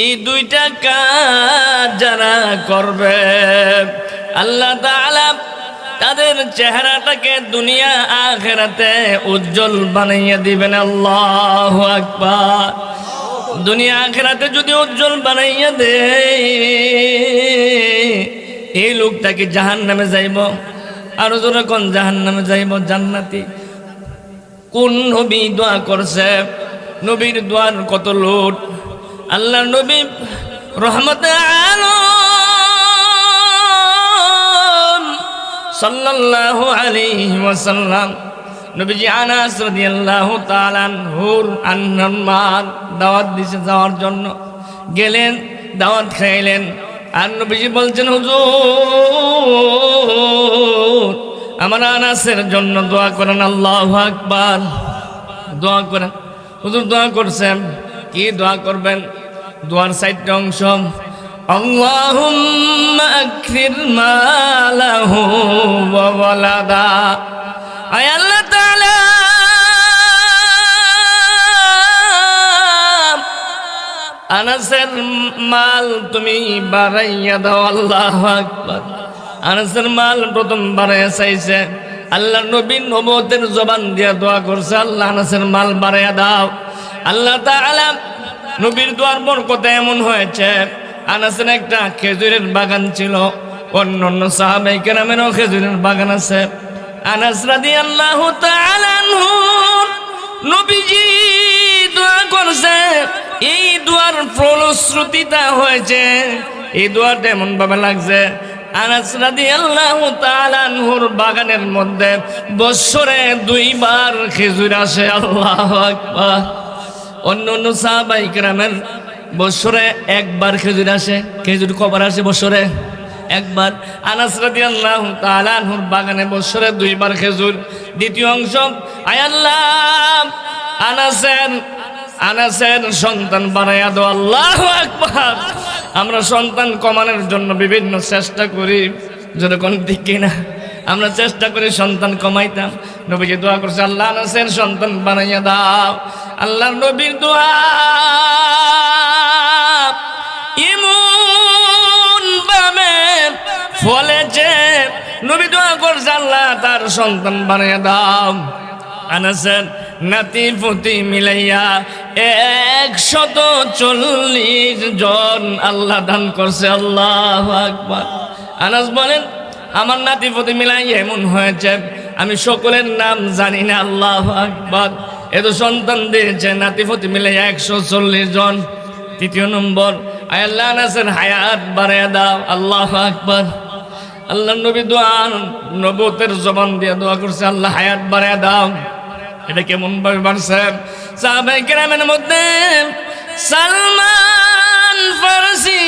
এই দুইটা কাজ যারা করবে, আল্লাহ তাদের চেহারাটাকে দুনিয়া আখেরাতে উজ্জ্বল বানাইয়া দিবেন। আল্লাহ আকবার। দুনিয়া আখেরাতে যদি উজ্জ্বল বানাইয়া দে, এই লোকটা কি জাহান নামে যাইব? আরও জোরে কোন জাহান নামে যাইব? জান্নাতি। কোন নবী দোয়া করছে? নবীর দোয়ার কত লোট আল্লাহ নবী রহমত আলম সাল্লাল্লাহু আলাইহি ওয়াসাল্লাম নবীজি আনাস রাদিয়াল্লাহু তাআলা হুর আন্নার দাওয়াত দিছে যাওয়ার জন্য। গেলেন, দাওয়াত খাইলেন। আর নবীজি বলছেন, হুজুর, আমার আনাসের জন্য দোয়া করেন, আল্লাহু আকবার। দোয়া করেন। হুজুর দোয়া করছেন। কি দোয়া করবেন? দোয়ার সাইডটা অংশ। আনাসের মাল তুমি বাড়াইয়া দাও, আল্লাহ আকবার। আনাসের মাল প্রথম বাড়াইয়া চাইছে। আল্লাহ নবীন নবতের জবান দিয়া দোয়া করছে, আল্লাহ আনাসের মাল বাড়াইয়া দাও। আল্লাহ নবীর দোয়ার বরকতে এমন হয়েছে। আনাসের একটা খেজুরের বাগান ছিল। অন্য অন্য সাহাবাই কেরামেরও খেজুরের বাগান আছে। আনাস তাআলা আনহু নবীজি দোয়া করছে, এই দোয়ার ফলশ্রুতিটা হয়েছে। এই দোয়াটা এমন ভাবে লাগছে, আনাস রাদিয়াল্লাহু তাআলা আনহুর বাগানের মধ্যে বছরে দুইবার খেজুর আসে। আল্লাহু আকবার। অন্য অন্য সাহাবাই কেরামের বছরে একবার খেজুর আসে। খেজুর কবার আসে বছরে একবার। আনাস বাগানে বছরে দুইবার খেজুর। দ্বিতীয় অংশ আয়াল্লাহ আনাসের আনাসের সন্তান বানাইয়া আল্লাহু আকবার! আমরা সন্তান কমানোর জন্য বিভিন্ন চেষ্টা করি, যেরকম ঠিক কিনা। আমরা চেষ্টা করি সন্তান কমাইতাম। নবীজি দোয়া করছে, আল্লাহ আনাসের সন্তান বানাইয়া দাও। আল্লাহ নবীর দোয়া। বামে ফলেছে নবী দোয়া করছে আল্লাহ, তার সন্তান বানিয়ে দাও। আনাসের নাতি পুতি মিলাইয়া একশত চল্লিশ জন আল্লাহ দান করছে, আল্লাহ আকবার। আনাস বলেন, আমার নাতি পুতি মিলাই এমন হয়েছে, আমি সকলের নাম জানি না, আল্লাহ আকবার। এত সন্তান দিয়েছে, নাতি পুতি মিলে একশো চল্লিশ জন। তৃতীয় নম্বর আল্লাহ হায়াত বাড়াইয়া দাও, আল্লাহ আকবার। আল্লাহ নবী দোয়া নবতের জবান দিয়ে দোয়া করছে, আল্লাহ হায়াত বাড়াইয়া দাও। এটা কেমন ভাবে বাড়ছে? সাহাবাই গ্রামের মধ্যে সালমান ফারসি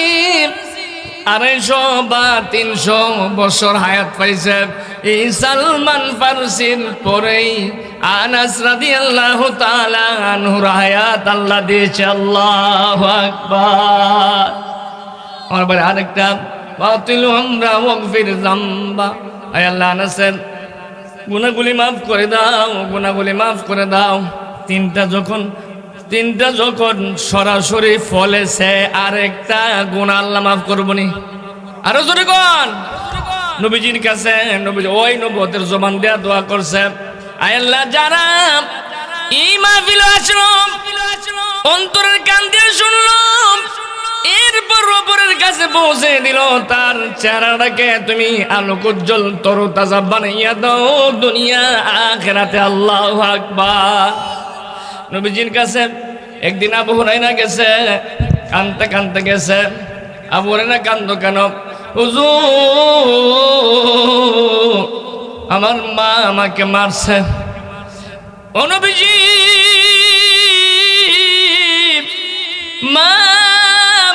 আড়াইশো বা তিনশো বছর হায়াত পাইছে। এই সালমান ফারসির পরেই আনাস রাদিয়াল্লাহু তাআলা হায়াত আল্লাহ দিয়েছে, আল্লাহ আমার বাড়ি আরেকটা, বাতিল আল্লাহ মাফ করে দাও গুনাহগুলি মাফ করে দাও। তিনটা যখন তিনটা যখন সরাসরি ফলেছে আরেকটা গুণা আল্লাহ মাফ করবনি আরও জোরে কোন। নবীজির কাছে ওই নবতের জবান দেয়া দোয়া করছে। আল্লাহ যারা এই মাহফিল আসলো অন্তরের কান দিয়ে শুনলাম। এরপর ওপরের কাছে পৌঁছে দিল তার চেহারাটাকে। তুমি আলোক উজ্জ্বল তরু তাজা বানাইয়া দাও দুনিয়া আখেরাতে, আল্লাহ আকবার। নবীজির কাছে একদিন আবু হুরাইনা গেছে, কানতে কানতে গেছে। আবু হুরাইনা কান্দ কেন? হুজুর আমার মা আমাকে মারছে। ও নবীজি, মা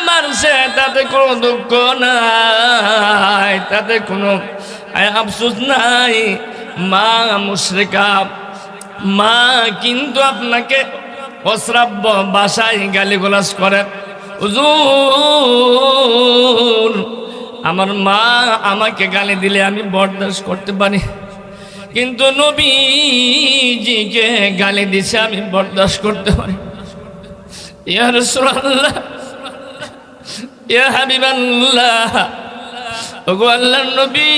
মারছে, তাতে কোনো দুঃখ নাই, তাতে কোনো আফসোস নাই। মা মুশরিকা, মা কিন্তু আপনাকে অশ্রাব্য বাসায় গালিগালাজ করে। হুজুর আমার মা আমাকে গালি দিলে আমি বরদাস্ত করতে পারি। কিন্তু নবীজিকে গালি দিছে আমি বরদাস্ত করতে পারি। ইয়া রাসূলুল্লাহ, ইয়া হাবিবাল্লাহ, ওগো নবী,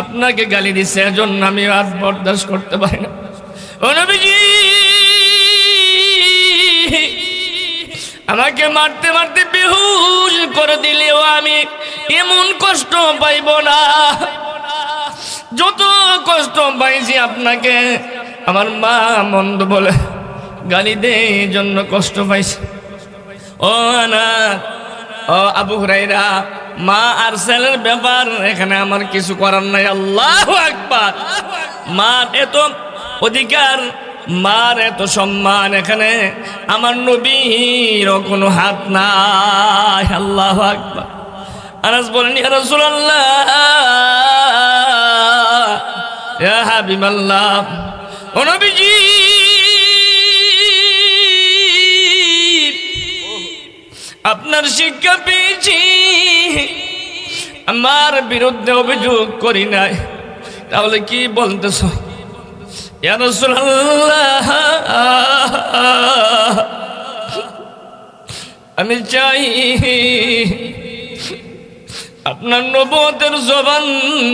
আপনাকে গালি দিছে, এজন্য আমি আর বরদাস্ত করতে পারি না। ও নবীজি! আমাকে মারতে মারতে বেহুশ করে দিলেও আমি এমন কষ্ট পাইব না। যত কষ্ট পাইছি আপনাকে, আমার মা মন্দ বলে, গালি দে, এই জন্য কষ্ট পাইছি। ও না ও আবু হুরাইরা মা আর ছেলের ব্যাপার এখানে আমার কিছু করার নাই। আল্লাহ আকবার। মার এত অধিকার মার এত সম্মান এখানে? আমার নবীর কোনো হাত নাই। আল্লাহ আকবার। আনাস বলেন নবীজি, আপনার শিক্ষা পেয়েছি। আমার বিরুদ্ধে অভিযোগ করি নাই। তাহলে কি বলতেছ? আমি চাই আপনার নবতের জবান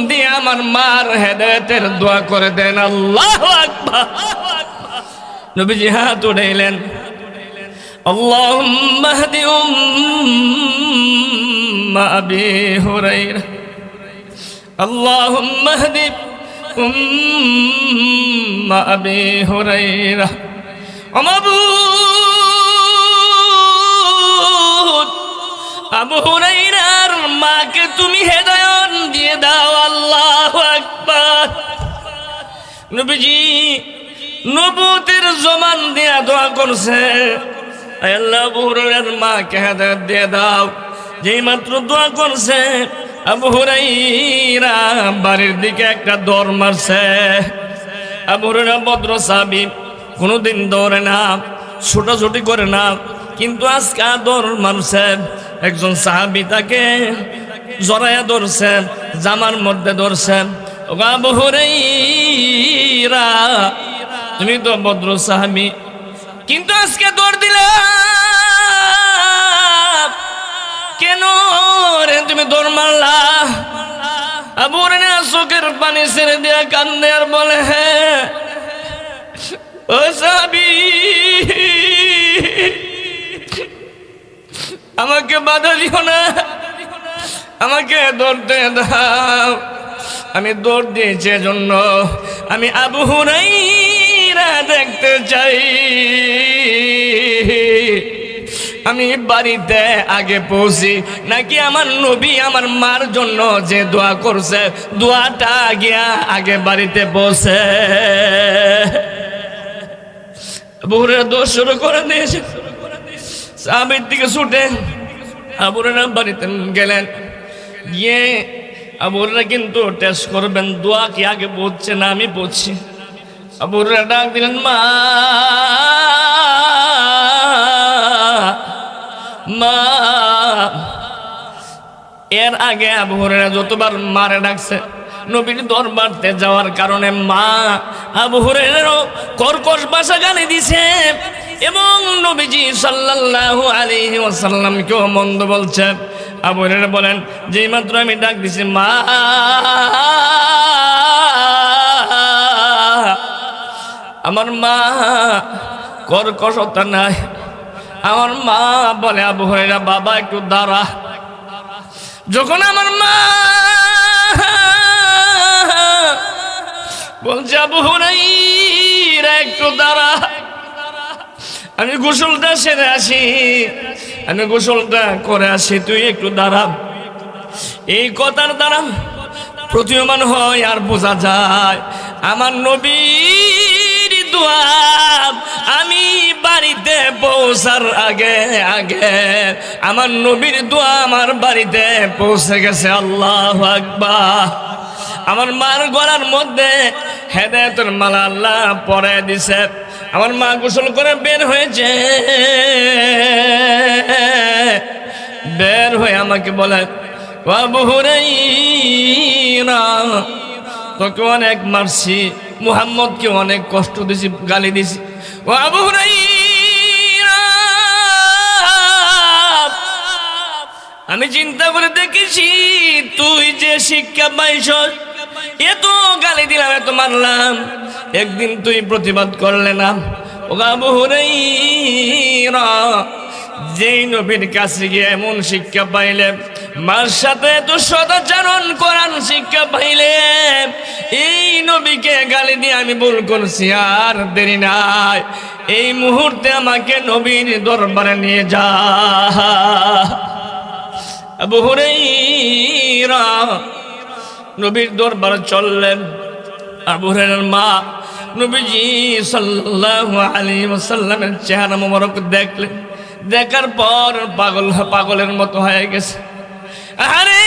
দিয়ে আমার মার হেদায়তের দোয়া করে দেন আল্লাহ আকবার নবীজি হাত উঠাইলেন اللهم اهد أم أبي هريرة اللهم اهد أم أبي هريرة ومبود আবু হুরাইরার মাকে তুমি হেদায়ত দিয়ে দাও আল্লাহ আকবার নবীজি নবুতের জমান দিয়া দোয়া করছে আয় আল্লাহ আবু হুরাইরার মাকে হেদায়ত দিয়ে দাও যেই মাত্র দোয়া করছে আবু হুরাইরা বাড়ির দিকে একটা দৌড় মারছে। আবু ভদ্র সাহাবী কোনোদিন দৌড়ে না, ছোটাছুটি করে না, কিন্তু আজকে দৌড় মারছে। একজন সাহাবি তাকে জড়াইয়া ধরছে, জামার মধ্যে ধরছে। আবু হুরাইরা, তুমি তো ভদ্র সাহাবি, কিন্তু আজকে দৌড় দিলে। কেন রে? তুমি দৌড় মারলা। আবু রে চোখের পানি ছেড়ে দিয়া কান্দে আর বলে হ্যাঁ ও সাবি, আমাকে বাধা দিও না। আমাকে দৌড়তে দাও। আমি দৌড় দিয়েছি জন্য আমি আবু হুরাইরা দেখতে চাই। আমি বাড়িতে আগে পৌঁছি। নাকি আমার নবী আমার মার জন্য যে দোয়া করছে, দোয়াটা গিয়া আগে বাড়িতে পৌঁছে। বহুরে দোষ শুরু করে দিয়েছে। সাহাবের দিকে ছুটে আবুরেরা বাড়িতে গেলেন। গিয়ে আবুরা কিন্তু টেস্ট করবেন, দোয়া কি আগে পড়ছে না আমি পড়ছি আবুরা ডাক দিলেন, মা মা, এর আগে আবু হুরায়রা যতবার মারে ডাকছে, নবীর দরবারতে যাওয়ার কারণে মা আবু হুরায়রারও কর্কশ ভাষা গালি দিছে এবং নবীজি সাল্লাল্লাহু আলাইহি ওয়াসাল্লামকেও মন্দ বলছে। আবু হুরায়রা বলেন, যেই মাত্র আমি ডাক দিছি, মা, আমার মা কর্কশতা নাই। আমার মা বলে, আবু হুরায়রা, বাবা, একটু দাঁড়া। যখন আমার মা বলছে, আবু হুরাইরা একটু দাঁড়া। আমি গোসলটা সেরে আসি। আমি গোসলটা করে আসি, তুই একটু দাঁড়া। এই কথার দ্বারা প্রতীয়মান হয়, আর বোঝা যায়, আমার নবীর দোয়া আমি বাড়িতে পৌঁছার আগে আগে আমার নবীর দোয়া আমার বাড়িতে পৌঁছে গেছে। আল্লাহ আকবার। আমার মার গলার মধ্যে হেদায়তের মালা আল্লাহ পরে দিছে। আমার মা গোসল করে বের হয়েছে। বের হয়ে আমাকে বলে বাবু হুরাইরা তোকে অনেক মারছি। মুহাম্মদকে অনেক কষ্ট দিছি, গালি দিছি। ও আবু হুরাইরা, আমি চিন্তা করে দেখেছি, তুই যে শিক্ষা পাইছ এত গালি দিলাম, এত মারলাম একদিন তুই প্রতিবাদ করলে না। ও বাবু যেই নবীর কাছে গিয়ে এমন শিক্ষা পাইলে মার সাথে এত সদাচরণ করান শিক্ষা পাইলে, এই নবীকে গালি দিয়ে আমি ভুল করছি, আর দেরি নাই। এই মুহূর্তে আমাকে নবীর দরবারে নিয়ে যা। আবু হুরাইরা নবীর দরবার চললেন। আবু হুরাইরার মা নবীজি সাল্লাল্লাহু আলাইহি ওয়াসাল্লামের চেহারা মোবারক দেখলেন। দেখার পর পাগল, পাগলের মতো হয়ে গেছে। আরে!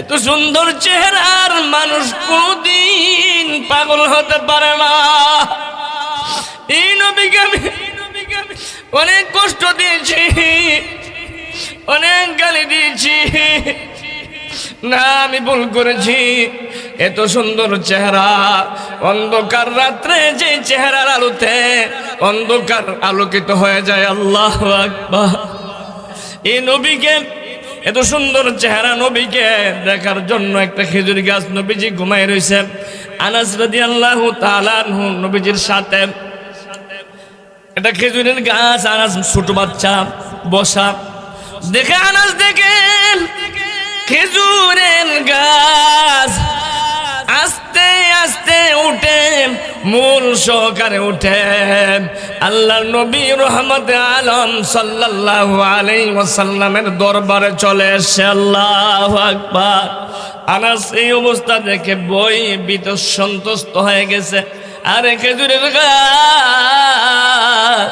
এত সুন্দর চেহারার মানুষ কোনদিন পাগল হতে পারে না। এই নবীকে অনেক কষ্ট দিয়েছি, অনেক গালি দিয়েছি। না, আমি ভুল করেছি। এত সুন্দর চেহারা, অন্ধকার রাত্রে যে চেহারার আলোতে অন্ধকার আলোকিত হয়ে যায়, আল্লাহ আকবার। এই নবীকে, এত সুন্দর চেহারা নবীকে দেখার জন্য একটা খেজুরি গাছ নবীজি ঘুমাই রয়েছে। আনাস রাদি আল্লাহ তালানহু নবীজির সাথে। এটা খেজুরের গাছ, আনাস ছোট বাচ্চা, বসা। দেখে আনাস দেখেন খেজুরের গাছ। আস্তে আস্তে উঠে, মূল সহকারে উঠে। আল্লাহ নবী রহমত আলম সাল্লাল্লাহু আলাইহি ওয়াসাল্লামের দরবারে চলে এসে আল্লাহু আকবার। আনাস এই অবস্থা দেখে বই বিত সন্তুষ্ট হয়ে গেছে। আরে খেজুরের গাছ।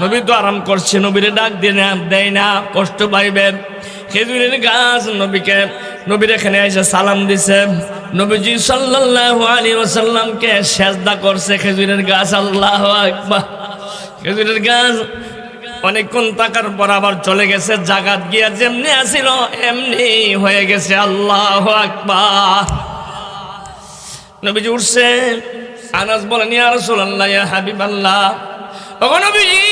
নবী তো আরাম করছে, নবীরে ডাক দিয়ে দেয় না, কষ্ট পাইবেন। খেজুরের গাছ, নবীকে, নবীর এখানে এসে সালাম দিছে। নবীজি সাল্লাল্লাহু আলাইহি ওয়াসাল্লামকে সেজদা করছে খেজুরের গাছ, আল্লাহু খেজুরের গাছ অনেকক্ষণ টাকার পর আবার চলে গেছে, জাগাত গিয়া যেমনি আসিল, এমনি হয়ে গেছে, আল্লাহ আকবার। নবীজি উঠছে, আনাস বলেন, ইয়া রাসূলুল্লাহ, ইয়া হাবিবাল্লাহ। নবীজি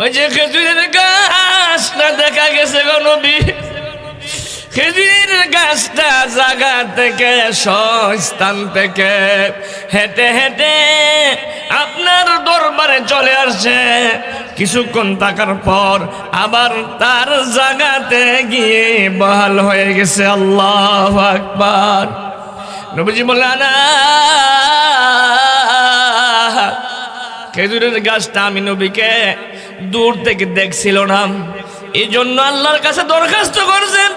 ওই যে খেজুরের গাছটা দেখা গেছে গো নবী খেজুরের গাছটা জায়গা থেকে স্থান থেকে হেঁটে হেঁটে আপনার দরবারে চলে আসছে। কিছুক্ষণ থাকার পর আবার তার জায়গাতে গিয়ে বহাল হয়ে গেছে আল্লাহ আকবার। নবীজি বলে না খেজুরের গাছটা আমি নবীকে দূর থেকে দেখছিল না। এই জন্য আল্লাহর কাছে দরখাস্ত করছেন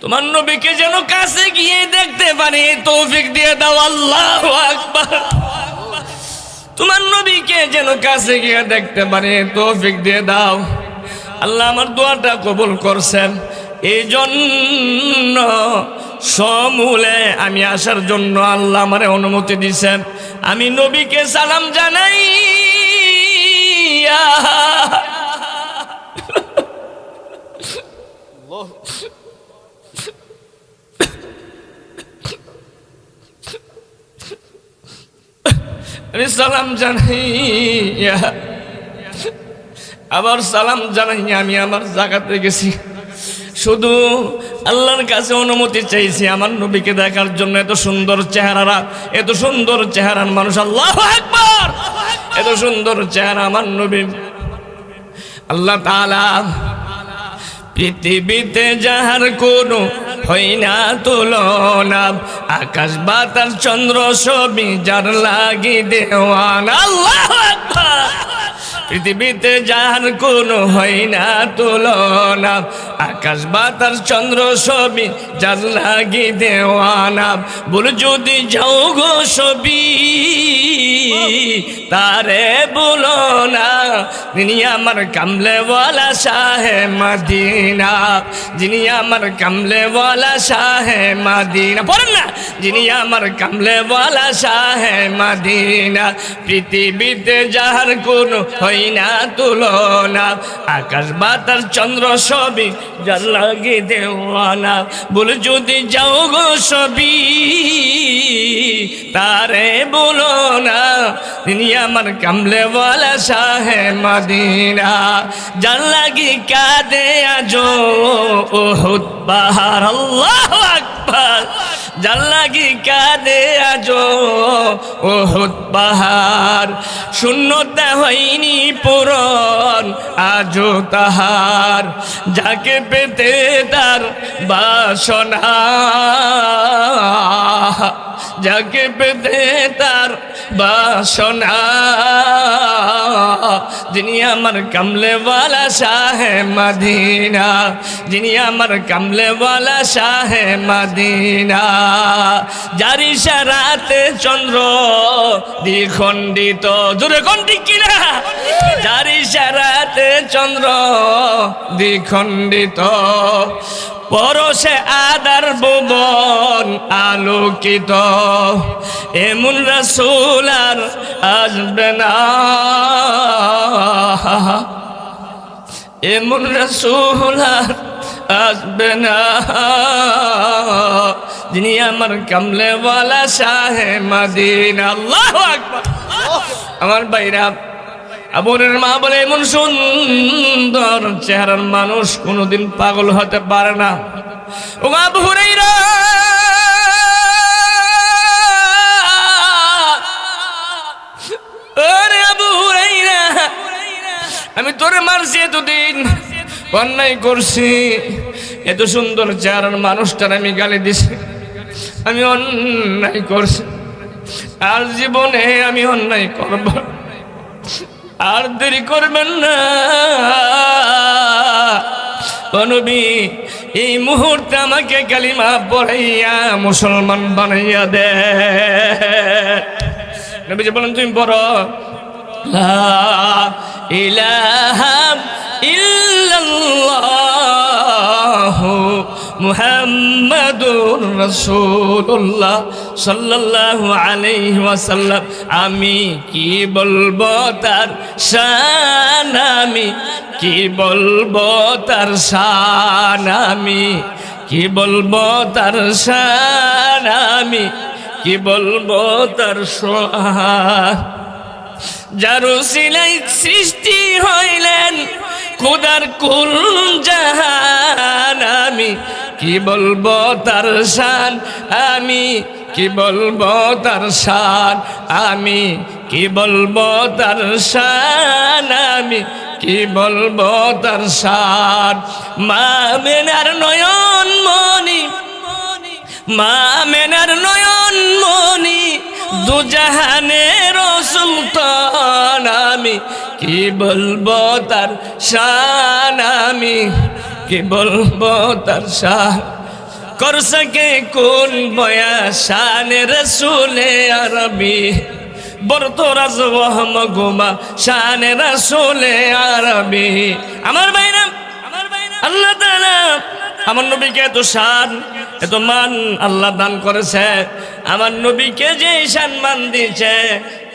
তোমার নবীকে যেন কাছে গিয়ে দেখতে পারি, তৌফিক দিয়ে দাও, আল্লাহ তোমার নবীকে যেন কাছে গিয়ে দেখতে পারি, তৌফিক দিয়ে দাও। আল্লাহ আমার দোয়াটা কবুল করছেন। এই জন্য সমূলে আমি আসার জন্য আল্লাহ আমার অনুমতি দিছেন। আমি নবীকে সালাম জানাই সালাম জানাই আবার সালাম জানাই আমি আমার জায়গাতে গেছি। শুধু আল্লাহর কাছে অনুমতি চাইছি আমার নবীকে দেখার জন্য এত সুন্দর চেহারা এত সুন্দর চেহারার মানুষ। আল্লাহ একবার এত সুন্দর চেহারা আমার নবী আল্লাহ তালা পৃথিবীতে যাহার কোনো হয় না তুলনা, আকাশ, বাতাস, চন্দ্র ছবি যার লাগি দেওয়ান। আল্লাহ পৃথিবীতে যার কোন হয় না তুলনা। আকাশ বাতার চন্দ্র ছবি, যার লাগি দেওয়ানা। বল যদি যাও গো ছবি, তারে বলো না। যিনি আমার কামলেওয়ালা শাহে মদিনা। যিনি আমার কামলেওয়ালা শাহে মদিনা। পড়েন না। যিনি আমার কামলেওয়ালা শাহে মদিনা। পৃথিবীতে যাহার কোন হয় না তুলনা। আকাশ, বাতাস, চন্দ্র সবই যার লাগে দেওয়ানা। বলে যদি যাও গো সবই, তারে বলো না। তিনি আমার কামলেওয়ালা শাহে মদিনা। যার লাগি কাঁদে আজো ওহুদ পাহাড় আল্লাহ আকবার। যার লাগি কাঁদে আজো ওহুদ পাহাড় শূন্যতা হয়নি পূরণ আজও তাহার যাকে পেতে তার বাসনা। যাকে পেতে তার বাসনা। যিনি আমার কামলেওয়ালা শাহে মদিনা। যিনি আমার কামলেওয়ালা শাহে মদিনা। জারি সারাতে চন্দ্র দ্বিখণ্ডিত। জোরে কোনটি কিনা? জারি সারাতে চন্দ্র দ্বিখণ্ডিত। পরশে আদার ভুবন আলোকিত। এমন রসুল আর আসবে না। এমন রসুল আর আসবে না। যিনি আমার কামলেওয়ালা শাহে মদিনা। আল্লাহ আমার বাইরা আবুরের মা বলে, এমন সুন্দর চেহারার মানুষ কোনোদিন পাগল হতে পারে না। ও আবু হুরাইরা আমি তোরে মারছি এতদিন। অন্যায় করছি। এত সুন্দর চেহারার মানুষটার আমি গালি দিছি। আমি অন্যায় করছি। আর জীবনে আমি অন্যায় করব। আর দেরি করবেন না। নবী, এই মুহূর্তে আমাকে কালিমা পড়াইয়া মুসলমান বানাইয়া দে। বলেন, তুমি বড় ইলাহা ইল্লাল্লাহু মুহাম্মাদুর রাসূলুল্লাহ সাল্লাল্লাহু আলাইহি ওয়াসাল্লাম। আমি কি বলব তার শান? আমি কি বলব তার শান? আমি কি বলব তার শান? আমি কি বলব তার শান? যারু সিলাই সৃষ্টি হইলেন, খুদার কুল জাহান, আমি কি বলব তার শান, আমি কি বলব তার শান, আমি কি বলব তার শান, আমি কি বলব তার শান। মা মেনার নয়ন মনি মা মেনার নয়ন মনি দুজাহানের সুলতান আমি। কি বলব তার শান আমি? কি বলব তার শান? কর সকে কোন বয়া শান রসুলে আরবি? বরতরাজ ওহম গোমা শান রসুলে আরবি। আমার বাইরা আল্লাহ আমার নবীকে এত সান এত মান আল্লাহ দান করেছে। আমার নবীকে যে সান মান দিয়েছে,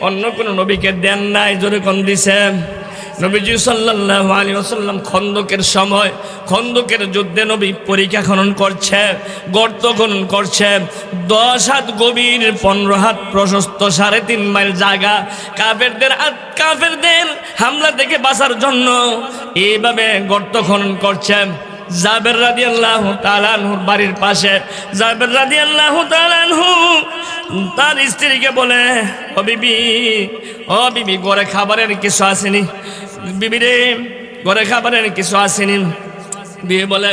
অন্য কোনো নবীকে দেন নাই, জোরে কম দিছে। নবীজি সাল্লাল্লাহু আলাইহি ওয়াসাল্লাম খন্দকের সময়, খন্দকের যুদ্ধে নবী পরীক্ষা খনন করছে, গর্ত খনন করছে। দশ হাত গভীর, পনেরো হাত প্রশস্ত, সাড়ে তিন মাইল জায়গা। কাফেরদের কাফেরদের হামলা থেকে বাঁচার জন্য এইভাবে গর্ত খনন করছে। জাবের রাদি আল্লাহ তালানহুর বাড়ির পাশে, জাবের রাদি আল্লাহ তালানহু তার স্ত্রীকে বলে, ও বিবি ও বিবি, ঘরে খাবারের কিছু আসেনি? বিবি রে ঘরে খাবারের কিছু আসেনি বিবি বলে,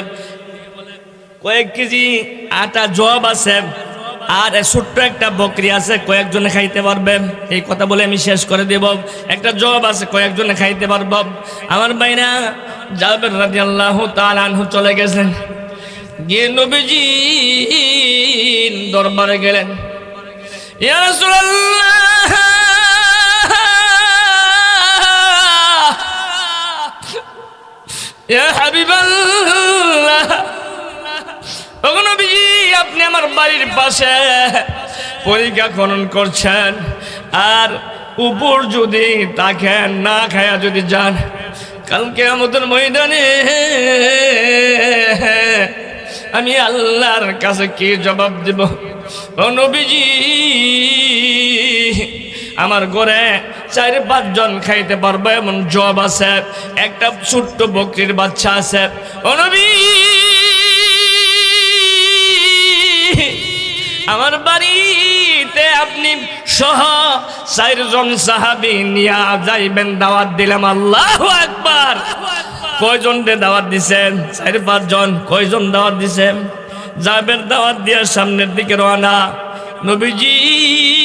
কয়েক কেজি আটা জব আছে, আর ছোট্ট একটা বকরি আছে, কয়েকজনে খাইতে পারবে। এই কথা বলে আমি শেষ করে দেব। একটা জব আছে, কয়েকজনে খাইতে পারব। আমার বাইনা জাবের রাজি আল্লাহ তালানহু চলে গেছেন। গিয়ে নবীজি দরবারে গেলেন। ইয়া আপনি আমার বাড়ির পাশে পরীক্ষা খনন করছেন। আর উপর যদি তাকে না খায়া যদি যান কালকে আমাদের ময়দানে আমি আল্লাহর কাছে কি জবাব দেব? নবীজি আমার ঘরে চার পাঁচজন খাইতে পারবে, এমন জব আছে। একটা ছোট্ট বকরির বাচ্চা আছে। আমার বাড়িতে আপনি সহ চারজন সাহাবি নিয়া যাইবেন, দাওয়াত দিলাম, আল্লাহ একবার কয়জন দাওয়াত দিছেন? চার পাঁচজন কয়জন দাওয়াত দিছেন? যাবেন দাওয়াত দিয়ে সামনের দিকে রওনা। নবীজি!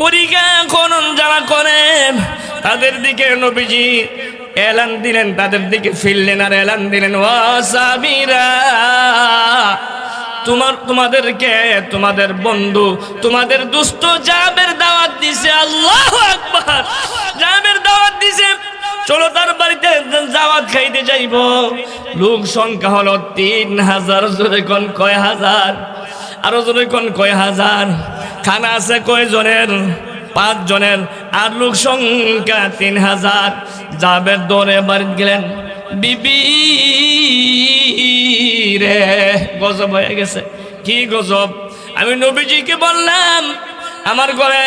পরীক্ষা খনন যারা করেন, তাদের দিকে নবীজি এলান দিলেন, তাদের দিকে ফিরলেন আর এলান দিলেন তোমার, তোমাদেরকে, তোমাদের বন্ধু, তোমাদের দুস্থ জাবের দাওয়াত দিছে আল্লাহ আকবার, জাবের দাওয়াত দিছে। চলো তার বাড়িতে দাওয়াত খাইতে যাইব। লোক সংখ্যা হলো তিন হাজার, জোরে কোন কয় হাজার, আরও জোরে কোন কয় হাজার। খানা আছে কয় জনের পাঁচ জনের আর লোক সংখ্যা তিন হাজার। জাবের দৌড়ে বাড়িতে গেলেন, বিবি রে, গজব হয়ে গেছে। কি গজব? আমি নবীজিকে বললাম, আমার ঘরে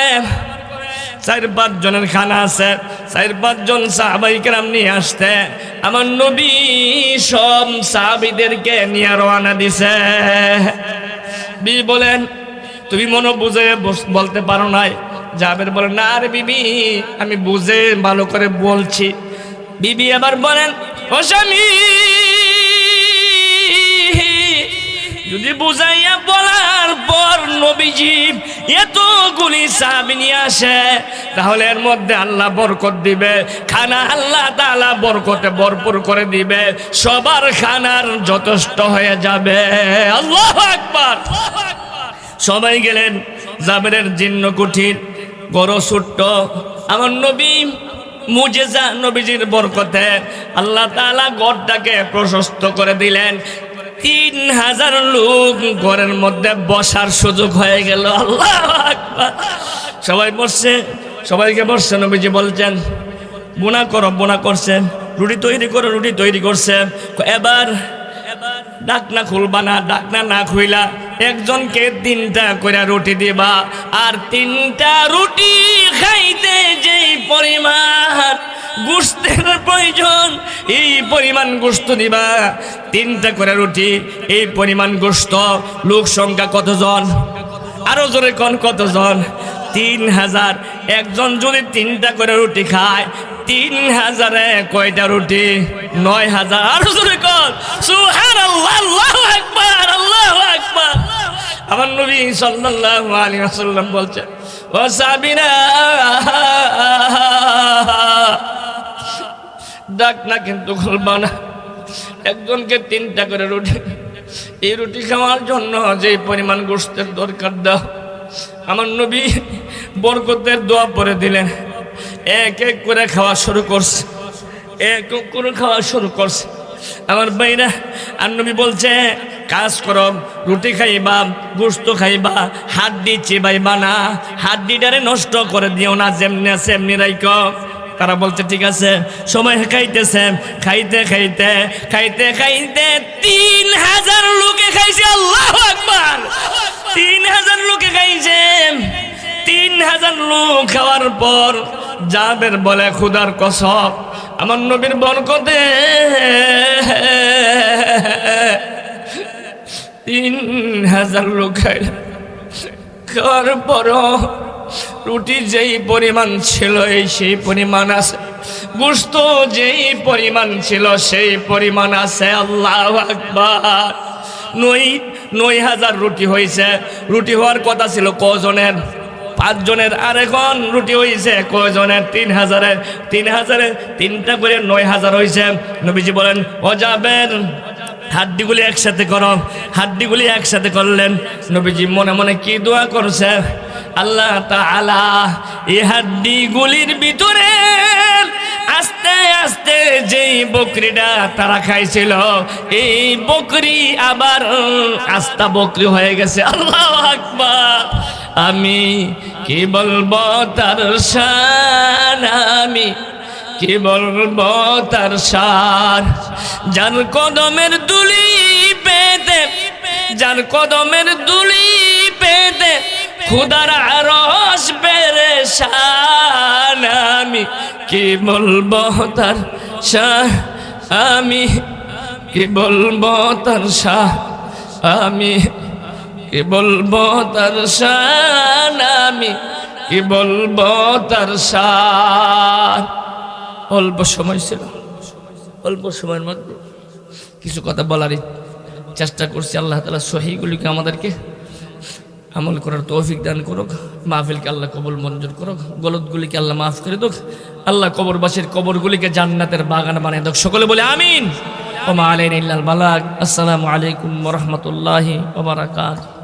চার পাঁচ জনের খানা আছে। চার পাঁচ জন সাহাবাইকেরাম নিয়ে আসতে। আমার নবী সব সাহাবিদেরকে নিয়ে রওনা দিছে। বি বলেন তুমি মনে বুঝে বলতে পারো নাই। জাবের বলেন না রে বিবি, আমি বুঝে ভালো করে বলছি। বিবি আবার বলেন, ও স্বামী, যদি বুঝাইয়া বলার পর নবীজি এতগুলি সাহাবি নিয়ে আসে, তাহলে এর মধ্যে আল্লাহ বরকত দিবে, খানা আল্লাহ তাআলা বরকতে ভরপুর করে দিবে, সবার খানার যথেষ্ট হয়ে যাবে। আল্লাহ আকবার। সবাই গেলেন। জাবেরের জিন্ন কুঠির গড় ছোট্ট। আমার নবী মুজেজা নবীজির বরকতে আল্লাহ তাআলা গড়টাকে প্রশস্ত করে দিলেন। তিন হাজার লোক ঘরের মধ্যে বসার সুযোগ হয়ে গেল। আল্লাহ সবাই বসছে, সবাইকে বসছে, নবীজি বলছেন বোনা করো বোনা করছেন রুটি তৈরি করে, রুটি তৈরি করছে। এবার ডাকনা খুলবা না ডাকনা না খুইলা, একজনকে তিনটা করে রুটি দিবা, আর তিনটা রুটি খাইতে যেই পরিমাণ গোস্তের প্রয়োজন, এই পরিমাণ গোস্ত দিবা। তিনটা করে রুটি, এই পরিমাণ গোস্ত, লোক সংখ্যা কতজন? আরও জোরে কোন কতজন? তিন হাজার একজন যদি তিনটা করে রুটি খায়, তিন হাজারে কয়টা রুটি? নয় হাজার। আমার নবী সাল্লাল্লাহু আলাইহি ওয়াসাল্লাম বলছে, ও সাবিনা, ডাক না কিন্তু খুলবা না। একজনকে তিনটা করে রুটি, এই রুটি খাওয়ার জন্য যে পরিমাণ গোস্তের দরকার দাও। আমার নবী বরকতের দোয়া পরে দিলেন। এক এক করে খাওয়া শুরু করছে। এক এক করে খাওয়া শুরু করছে। আমার বাইরা আর নবী বলছে, কাজ করো, রুটি খাইবা গোস্ত খাইবা, হাড্ডি চিবাইবা না, হাড্ডিটারে নষ্ট করে দিও না, যেমনি আছে এমনি রাইক তারা বলছে, ঠিক আছে, সময় খাইতেছে, খাইতে খাইতে খাইতে খাইতে তিন হাজার লোকে খাইছে, আল্লাহ আকবার। তিন হাজার লোকে খাইছে তিন হাজার লোক খাওয়ার পর যাদের বলে খুদার কসব, আমার নবীর বরকতে। তিন হাজার লোক খাওয়ার পর রুটি যেই পরিমাণ ছিল সেই পরিমাণ আছে। গোস্ত যেই পরিমাণ ছিল, সেই পরিমাণ আছে। আল্লাহ আকবার। নই নয় হাজার রুটি হয়েছে। রুটি হওয়ার কথা ছিল কজনের? পাঁচজনের। আর এখন রুটি হয়েছে কয়জনের? তিন হাজারের। তিন হাজারে তিনটা করে নয় হাজার হয়েছে। নবীজি বলেন যাবেন হাড্ডিগুলি একসাথে করো। হাড্ডিগুলি একসাথে করলেন। নবীজি মনে মনে কি দোয়া করছে? আল্লাহ তাআলা এই হাড্ডিগুলির ভিতরে আস্তে আস্তে যেই বকরিটা তারা খাইছিল, এই বকরি আবার আস্তা বকরি হয়ে গেছে। আল্লাহ আকবার। আমি কি বলব তার শান আমি কি বলব তার সার? যার কদমের দুলি পেতে, যার কদমের দুলি পেতে, খুদার রস বেড়ে শান আমি কি বলব তার শাহ আমি? কি বলব তার শাহ আমি? কি বলব তার শান আমি? কি বলব তার শান অল্প সময় ছিল। অল্প সময়ের মধ্যে কিছু কথা বলারই চেষ্টা করছি। আল্লাহ তালা সহিগুলিকে আমাদেরকে আমল করার তৌফিক দান করুক। মাহফিলকে আল্লাহ কবুল মঞ্জুর করুক। গলতগুলিকে আল্লাহ মাফ করে দুক। আল্লাহ কবরবাসীর কবরগুলিকে জান্নাতের বাগান বানিয়ে দেখ। সকলে বলে আমিন। ওমা আলাইন ইল্লাল মালাক। আসসালামু আলাইকুম রহমতুল্লাহি ওবরাকাত